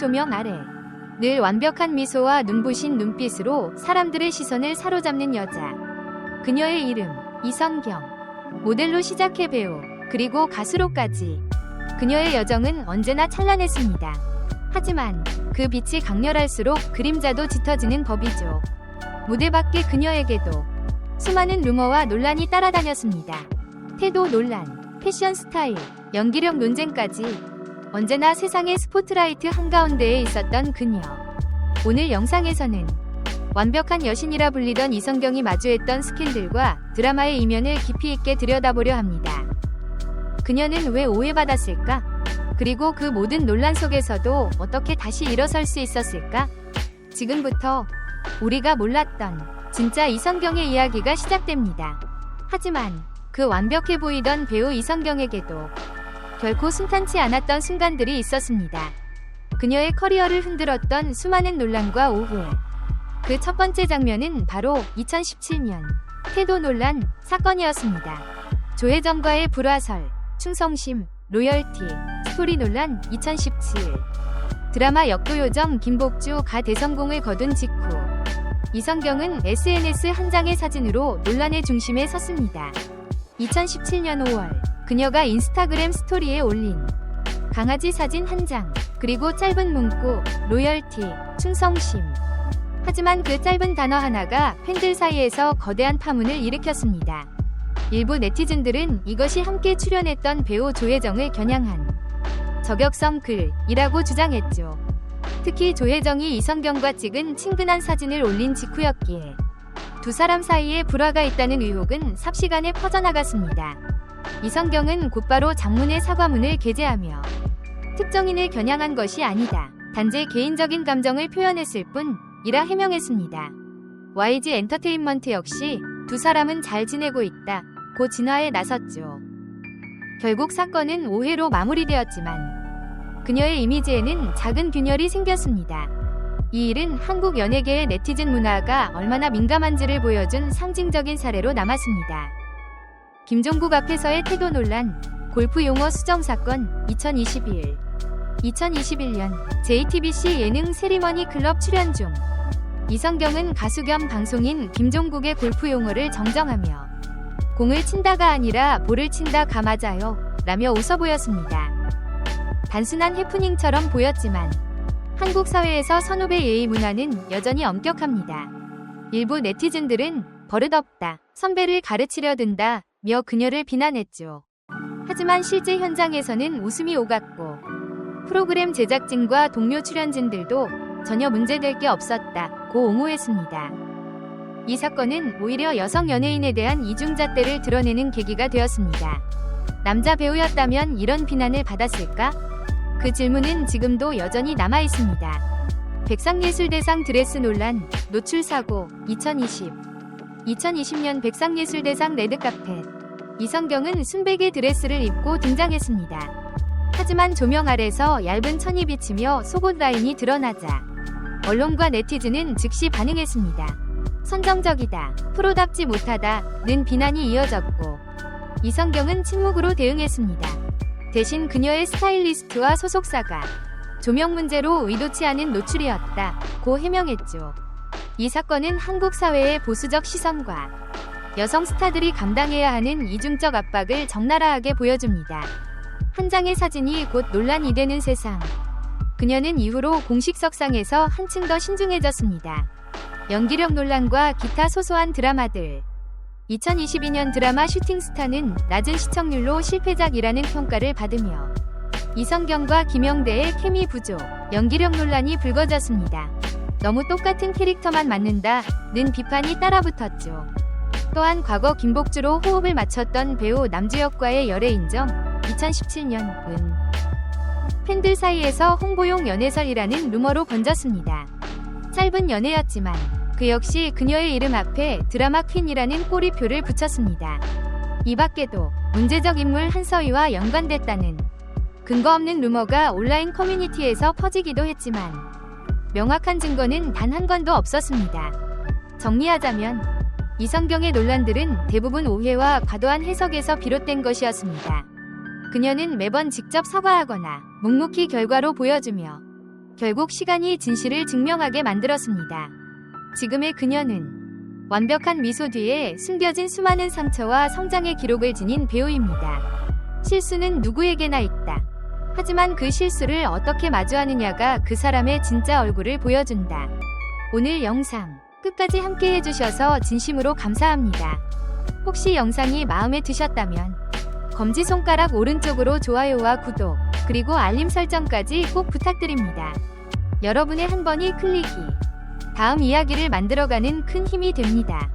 조명 아래 늘 완벽한 미소와 눈부신 눈빛으로 사람들의 시선을 사로잡는 여자. 그녀의 이름 이성경. 모델로 시작해 배우 그리고 가수로까지 그녀의 여정은 언제나 찬란했습니다. 하지만 그 빛이 강렬할수록 그림자도 짙어지는 법이죠. 무대 밖의 그녀에게도 수많은 루머와 논란이 따라다녔습니다. 태도 논란, 패션 스타일, 연기력 논쟁까지 언제나 세상의 스포트라이트 한가운데에 있었던 그녀. 오늘 영상에서는 완벽한 여신이라 불리던 이성경이 마주했던 스킬들과 드라마의 이면을 깊이 있게 들여다보려 합니다. 그녀는 왜 오해받았을까? 그리고 그 모든 논란 속에서도 어떻게 다시 일어설 수 있었을까? 지금부터 우리가 몰랐던 진짜 이성경의 이야기가 시작됩니다. 하지만 그 완벽해 보이던 배우 이성경에게도 결코 순탄치 않았던 순간들이 있었습니다. 그녀의 커리어를 흔들었던 수많은 논란과 오해. 그 첫 번째 장면은 바로 2017년 태도 논란 사건이었습니다. 조혜정과의 불화설, 충성심, 로열티, 스토리 논란 2017 드라마 역도요정 김복주 가 대성공을 거둔 직후 이성경은 SNS 한 장의 사진으로 논란의 중심에 섰습니다. 2017년 5월 그녀가 인스타그램 스토리에 올린 강아지 사진 한 장, 그리고 짧은 문구, 로열티, 충성심. 하지만 그 짧은 단어 하나가 팬들 사이에서 거대한 파문을 일으켰습니다. 일부 네티즌들은 이것이 함께 출연했던 배우 조혜정을 겨냥한 저격성 글이라고 주장했죠. 특히 조혜정이 이성경과 찍은 친근한 사진을 올린 직후였기에 두 사람 사이에 불화가 있다는 의혹은 삽시간에 퍼져나갔습니다. 이성경은 곧바로 장문의 사과문을 게재하며 특정인을 겨냥한 것이 아니다. 단지 개인적인 감정을 표현했을 뿐이라 해명했습니다. YG 엔터테인먼트 역시 두 사람은 잘 지내고 있다. 고 진화에 나섰죠. 결국 사건은 오해로 마무리되었지만 그녀의 이미지에는 작은 균열이 생겼습니다. 이 일은 한국 연예계의 네티즌 문화가 얼마나 민감한지를 보여준 상징적인 사례로 남았습니다. 김종국 앞에서의 태도 논란, 골프 용어 수정 사건 2021 2021년 JTBC 예능 세리머니 클럽 출연 중 이성경은 가수 겸 방송인 김종국의 골프 용어를 정정하며 공을 친다가 아니라 볼을 친다가 맞아요 라며 웃어 보였습니다. 단순한 해프닝처럼 보였지만 한국 사회에서 선후배 예의 문화는 여전히 엄격합니다. 일부 네티즌들은 버릇없다, 선배를 가르치려 든다 며 그녀를 비난했죠. 하지만 실제 현장에서는 웃음이 오갔고 프로그램 제작진과 동료 출연진들도 전혀 문제될 게 없었다 고 옹호했습니다. 이 사건은 오히려 여성 연예인에 대한 이중잣대를 드러내는 계기가 되었습니다. 남자 배우였다면 이런 비난을 받았을까? 그 질문은 지금도 여전히 남아 있습니다. 백상예술대상 드레스 논란, 노출 사고, 2020. 2020년 백상예술대상 레드카펫. 이성경은 순백의 드레스를 입고 등장했습니다. 하지만 조명 아래서 얇은 천이 비치며 속옷 라인이 드러나자 언론과 네티즌은 즉시 반응했습니다. 선정적이다, 프로답지 못하다는 비난이 이어졌고 이성경은 침묵으로 대응했습니다. 대신 그녀의 스타일리스트와 소속사가 조명 문제로 의도치 않은 노출이었다 고 해명했죠. 이 사건은 한국 사회의 보수적 시선과 여성 스타들이 감당해야 하는 이중적 압박을 적나라하게 보여줍니다. 한 장의 사진이 곧 논란이 되는 세상. 그녀는 이후로 공식 석상에서 한층 더 신중해졌습니다. 연기력 논란과 기타 소소한 드라마들. 2022년 드라마 슈팅스타는 낮은 시청률로 실패작이라는 평가를 받으며 이성경과 김영대의 케미 부족, 연기력 논란이 불거졌습니다. 너무 똑같은 캐릭터만 맡는다 는 비판이 따라붙었죠. 또한 과거 김복주로 호흡을 맞췄던 배우 남주혁과의 열애 인정 2017년은 팬들 사이에서 홍보용 연애설이라는 루머로 번졌습니다. 짧은 연애였지만 그 역시 그녀의 이름 앞에 드라마 퀸이라는 꼬리표를 붙였습니다. 이 밖에도 문제적 인물 한서희와 연관됐다는 근거 없는 루머가 온라인 커뮤니티에서 퍼지기도 했지만 명확한 증거는 단 한 건도 없었습니다. 정리하자면 이성경의 논란들은 대부분 오해와 과도한 해석에서 비롯된 것이었습니다. 그녀는 매번 직접 사과하거나 묵묵히 결과로 보여주며 결국 시간이 진실을 증명하게 만들었습니다. 지금의 그녀는 완벽한 미소 뒤에 숨겨진 수많은 상처와 성장의 기록을 지닌 배우입니다. 실수는 누구에게나 있다. 하지만 그 실수를 어떻게 마주하느냐가 그 사람의 진짜 얼굴을 보여준다. 오늘 영상 끝까지 함께 해주셔서 진심으로 감사합니다. 혹시 영상이 마음에 드셨다면 검지손가락 오른쪽으로 좋아요와 구독, 그리고 알림 설정까지 꼭 부탁드립니다. 여러분의 한 번이 클릭이 다음 이야기를 만들어가는 큰 힘이 됩니다.